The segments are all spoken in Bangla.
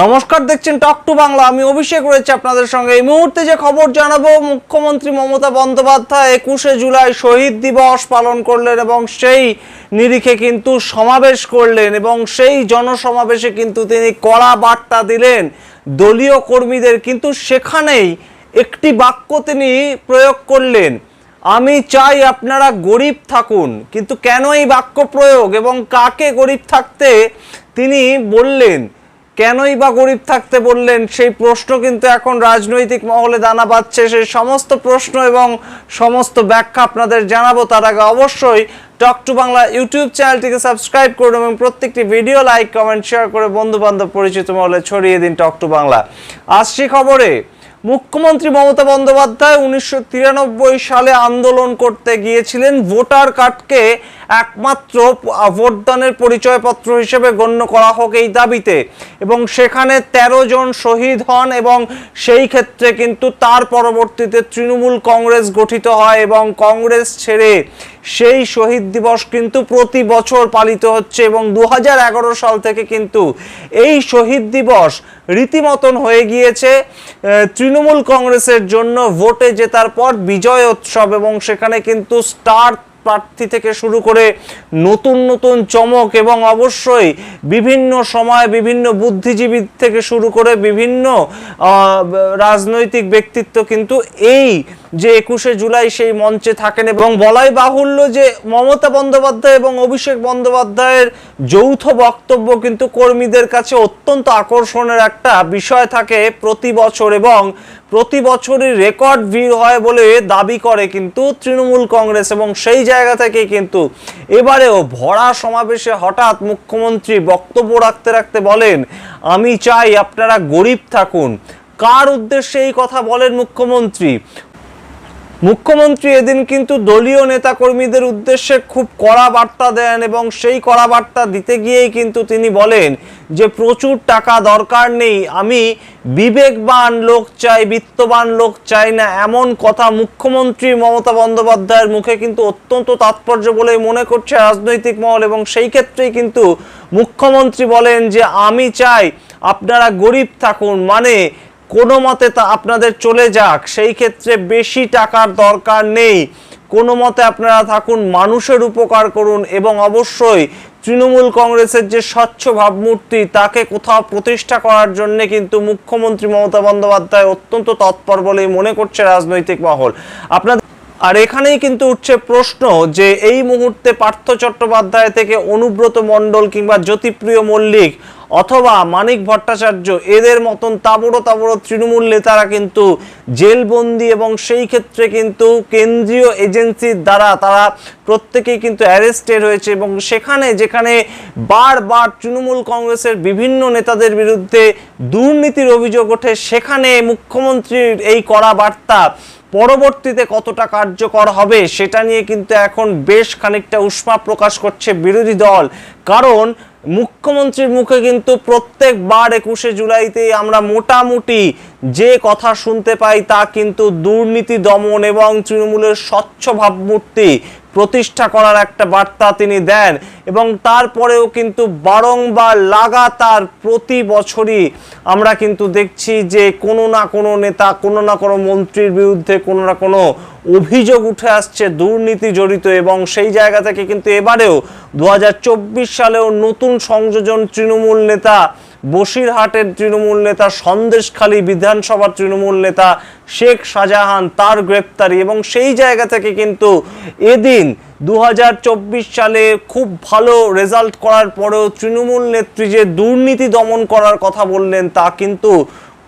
নমস্কার, দেখছেন টক টু বাংলা আমি অভিষেক রয়েছে আপনাদের সঙ্গে। এই মুহূর্তে যে খবর জানাব, মুখ্যমন্ত্রী মমতা বন্দ্যোপাধ্যায় একুশে জুলাই শহীদ দিবস পালন করলেন এবং সেই নিরিখে কিন্তু সমাবেশ করলেন এবং সেই জনসমাবেশে কিন্তু তিনি কড়া বার্তা দিলেন। দলীয় কর্মীদের কিন্তু সেখানেই একটি বাক্য তিনি প্রয়োগ করলেন। আমি চাই আপনারা গরিব থাকুন। কিন্তু কেন এই বাক্য প্রয়োগ এবং কাকে গরিব থাকতে তিনি বললেন? কেনই বা গরিব থাকতে বললেন? সেই প্রশ্ন কিন্তু এখন রাজনৈতিক মহলে দানা বাঁধছে। সেই সমস্ত প্রশ্ন এবং সমস্ত ব্যাখ্যা আপনাদের জানাব তার আগে অবশ্যই টক টু বাংলা ইউটিউব চ্যানেলটিকে সাবস্ক্রাইব করুন এবং প্রত্যেকটি ভিডিও লাইক, কমেন্ট, শেয়ার করে বন্ধু বান্ধব পরিচিত মহলে ছড়িয়ে দিন টক টু বাংলা। আসছি খবরে। মুখ্যমন্ত্রী মমতা বন্দ্যোপাধ্যায় উনিশশো তিরানব্বই সালে আন্দোলন করতে গিয়েছিলেন। ভোটার কার্ডকে একমাত্র ভোটদানের পরিচয়পত্র হিসেবে গণ্য করা হোক এই দাবিতে। এবং সেখানে ১৩ জন শহীদ হন এবং সেই ক্ষেত্রে কিন্তু তার পরবর্তীতে তৃণমূল কংগ্রেস গঠিত হয় এবং কংগ্রেস ছেড়ে সেই শহীদ দিবস কিন্তু প্রতি বছর পালিত হচ্ছে এবং দু হাজার এগারো সাল থেকে কিন্তু এই শহীদ দিবস রীতিমতন হয়ে গিয়েছে। তৃণমূল কংগ্রেসের জন্য ভোটে জেতার পর বিজয় উৎসব এবং সেখানে কিন্তু স্টার প্রার্থী থেকে শুরু করে নতুন নতুন চমক এবং অবশ্যই বিভিন্ন সময় বিভিন্ন বুদ্ধিজীবী থেকে শুরু করে বিভিন্ন রাজনৈতিক ব্যক্তিত্ব কিন্তু এই যে একুশে জুলাই সেই মঞ্চে থাকেন এবং বলাই বাহুল্য যে মমতা বন্দ্যোপাধ্যায় এবং অভিষেক বন্দ্যোপাধ্যায়ের যৌথ বক্তব্য কিন্তু কর্মীদের কাছে অত্যন্ত আকর্ষণের একটা বিষয় থাকে প্রতি বছর এবং প্রতি বছরই রেকর্ড ভিড় হয় বলে দাবি করে কিন্তু তৃণমূল কংগ্রেস এবং সেই জায়গা থেকে কিন্তু এবারেও ভরা সমাবেশে হঠাৎ মুখ্যমন্ত্রী বক্তব্য রাখতে রাখতে বলেন, আমি চাই আপনারা গরিব থাকুন। কার উদ্দেশ্যে এই কথা বলেন মুখ্যমন্ত্রী? মুখ্যমন্ত্রী এদিন কিন্তু দলীয় নেতাকর্মীদের উদ্দেশ্যে খুব কড়া বার্তা দেন এবং সেই কড়া বার্তা দিতে গিয়েই কিন্তু তিনি বলেন যে প্রচুর টাকা দরকার নেই, আমি বিবেকবান লোক চাই, বিত্তবান লোক চাই না, এমন কথা মুখ্যমন্ত্রী মমতা বন্দ্যোপাধ্যায়ের মুখে কিন্তু অত্যন্ত তাৎপর্য বলে মনে করছে রাজনৈতিক মহল এবং সেই ক্ষেত্রেই কিন্তু মুখ্যমন্ত্রী বলেন যে আমি চাই আপনারা গরিব থাকুন মানে কোনো মতে তা আপনাদের চলে যাক, সেই ক্ষেত্রে বেশি টাকার দরকার নেই। কোনো মতে আপনারা থাকুন, মানুষের উপকার করুন এবং অবশ্যই তৃণমূল কংগ্রেসের যে স্বচ্ছ ভাবমূর্তি, তাকে কোথাও প্রতিষ্ঠা করার জন্য কিন্তু মুখ্যমন্ত্রী মমতা বন্দ্যোপাধ্যায় অত্যন্ত তৎপর বলেই মনে করছে রাজনৈতিক মহল। আপনাদের আর এখানেই কিন্তু উঠছে প্রশ্ন যে এই মুহূর্তে পার্থ চট্টোপাধ্যায় থেকে অনুব্রত মণ্ডল কিংবা জ্যোতিপ্রিয় মল্লিক অথবা মানিক ভট্টাচার্য, এদের মতন তাবড়ো তাবড়ো তৃণমূল নেতারা কিন্তু জেলবন্দি এবং সেই ক্ষেত্রে কিন্তু কেন্দ্রীয় এজেন্সির দ্বারা তারা প্রত্যেকেই কিন্তু অ্যারেস্টেড হয়েছে এবং সেখানে, যেখানে বারবার তৃণমূল কংগ্রেসের বিভিন্ন নেতাদের বিরুদ্ধে দুর্নীতির অভিযোগ ওঠে, সেখানে মুখ্যমন্ত্রীর এই কড়া বার্তা পরবর্তীতে কতটা কার্যকর হবে সেটা নিয়ে কিন্তু এখন বেশ খানিকটা উষ্মা প্রকাশ করছে বিরোধী দল। কারণ মুখ্যমন্ত্রীর মুখে কিন্তু প্রত্যেকবার একুশে জুলাইতে আমরা মোটামুটি যে কথা শুনতে পাই তা কিন্তু দুর্নীতি দমন এবং তৃণমূলের স্বচ্ছ ভাবমূর্তি প্রতিষ্ঠা করার একটা বার্তা তিনি দেন এবং তারপরেও কিন্তু বারংবার লাগাতার প্রতি বছরই আমরা কিন্তু দেখছি যে কোনো না কোনো নেতা, কোনো না কোনো মন্ত্রীর বিরুদ্ধে কোনো না কোনো অভিযোগ উঠে আসছে দুর্নীতি জড়িত এবং সেই জায়গা থেকে কিন্তু এবারেও দু হাজার চব্বিশ সালেও নতুন সংযোজন তৃণমূল নেতা বসিরহাটের তৃণমূল নেতা, সন্দেশখালী বিধানসভার তৃণমূল নেতা শেখ শাহজাহান তার গ্রেপ্তারি এবং সেই জায়গা থেকে কিন্তু এদিন দু হাজার চব্বিশ সালে খুব ভালো রেজাল্ট করার পরেও তৃণমূল নেত্রী যে দুর্নীতি দমন করার কথা বললেন তা কিন্তু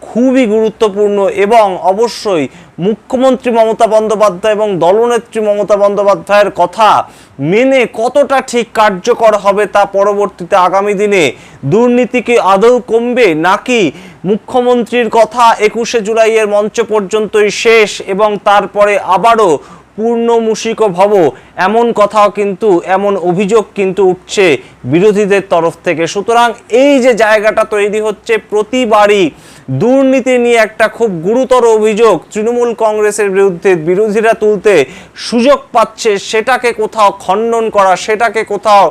খুবই গুরুত্বপূর্ণ এবং অবশ্যই মুখ্যমন্ত্রী মমতা বন্দ্যোপাধ্যায় এবং দলনেত্রী মমতা বন্দ্যোপাধ্যায়ের কথা মেনে কতটা ঠিক কার্যকর হবে তা পরবর্তীতে আগামী দিনে দুর্নীতি কি আদৌ কমবে নাকি মুখ্যমন্ত্রীর কথা একুশে জুলাইয়ের মঞ্চ পর্যন্তই শেষ এবং তারপরে আবারও পূর্ণ মুশিক ভব? এমন কথাও কিন্তু, এমন অভিযোগ কিন্তু উঠছে বিরোধীদের তরফ থেকে। সুতরাং এই যে জায়গাটা তৈরি হচ্ছে, প্রতিবারই দুর্নীতি নিয়ে একটা খুব গুরুতর অভিযোগ তৃণমূল কংগ্রেসের বিরুদ্ধে বিরোধীরা তুলতে সুযোগ পাচ্ছে, সেটাকে কোথাও খণ্ডন করা, সেটাকে কোথাও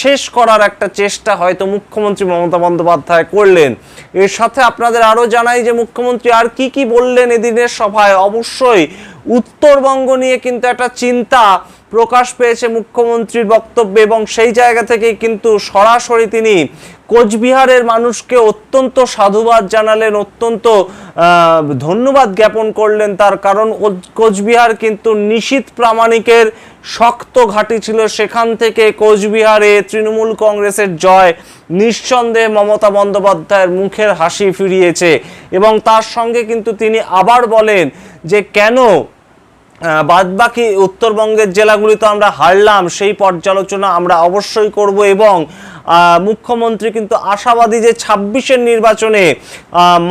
শেষ করার একটা চেষ্টা হয়তো মুখ্যমন্ত্রী মমতা বন্দ্যোপাধ্যায় করলেন। এর সাথে আপনাদের আরও জানাই যে মুখ্যমন্ত্রী আর কি কি বললেন এদিনের সভায়? অবশ্যই উত্তরবঙ্গ নিয়ে কিন্তু একটা চিন্তা প্রকাশ পেয়েছে মুখ্যমন্ত্রীর বক্তব্যে এবং সেই জায়গা থেকেই কিন্তু সরাসরি তিনি কোচবিহারের মানুষকে অত্যন্ত সাধুবাদ জানালেন, অত্যন্ত ধন্যবাদ জ্ঞাপন করলেন তার কারণ কোচবিহার কিন্তু নিশীত প্রামাণিকের শক্ত ঘাঁটি ছিল। সেখান থেকে কোচবিহারে তৃণমূল কংগ্রেসের জয় নিঃসন্দেহে মমতা বন্দ্যোপাধ্যায়ের মুখের হাসি ফিরিয়েছে এবং তার সঙ্গে কিন্তু তিনি আবার বলেন যে কেন বাদ বাকি উত্তরবঙ্গের জেলাগুলি তো আমরা হারলাম, সেই পর্যালোচনা আমরা অবশ্যই করব এবং মুখ্যমন্ত্রী কিন্তু আশাবাদী যে ছাব্বিশের নির্বাচনে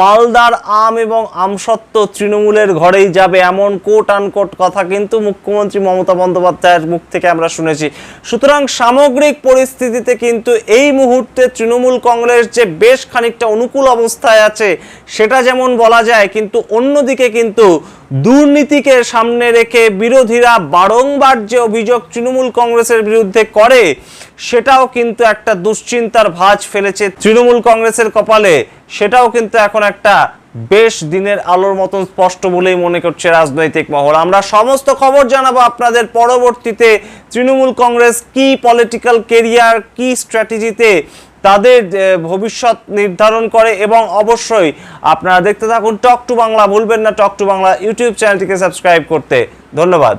মালদার আম এবং আমসত্ত্ব তৃণমূলের ঘরেই যাবে এমন কোট আনকোট কথা কিন্তু মুখ্যমন্ত্রী মমতা বন্দ্যোপাধ্যায়ের মুখ থেকে আমরা শুনেছি। সুতরাং সামগ্রিক পরিস্থিতিতে কিন্তু এই মুহূর্তে তৃণমূল কংগ্রেস যে বেশ খানিকটা অনুকূল অবস্থায় আছে, সেটা যেমন বলা যায়, কিন্তু অন্যদিকে কিন্তু দুর্নীতিকে সামনে রেখে বিরোধীরা বারংবার যে অভিযোগ তৃণমূল কংগ্রেসের বিরুদ্ধে করে, সেটাও কিন্তু একটা দুশ্চিন্তার ভাঁজ ফেলেছে তৃণমূল কংগ্রেসের কপালে। সেটাও কিন্তু এখন একটা বেশ দিনের আলোর মতন স্পষ্ট বলেই মনে করছে রাজনৈতিক মহল। আমরা সমস্ত খবর জানাব আপনাদের পরবর্তীতে। তৃণমূল কংগ্রেস কি পলিটিক্যাল কেরিয়ার কি স্ট্র্যাটেজিতে তাদের ভবিষ্যৎ নির্ধারণ করে এবং অবশ্যই আপনারা দেখতে থাকুন টক টু বাংলা। ভুলবেন না টক টু বাংলা ইউটিউব চ্যানেলটিকে সাবস্ক্রাইব করতে। ধন্যবাদ।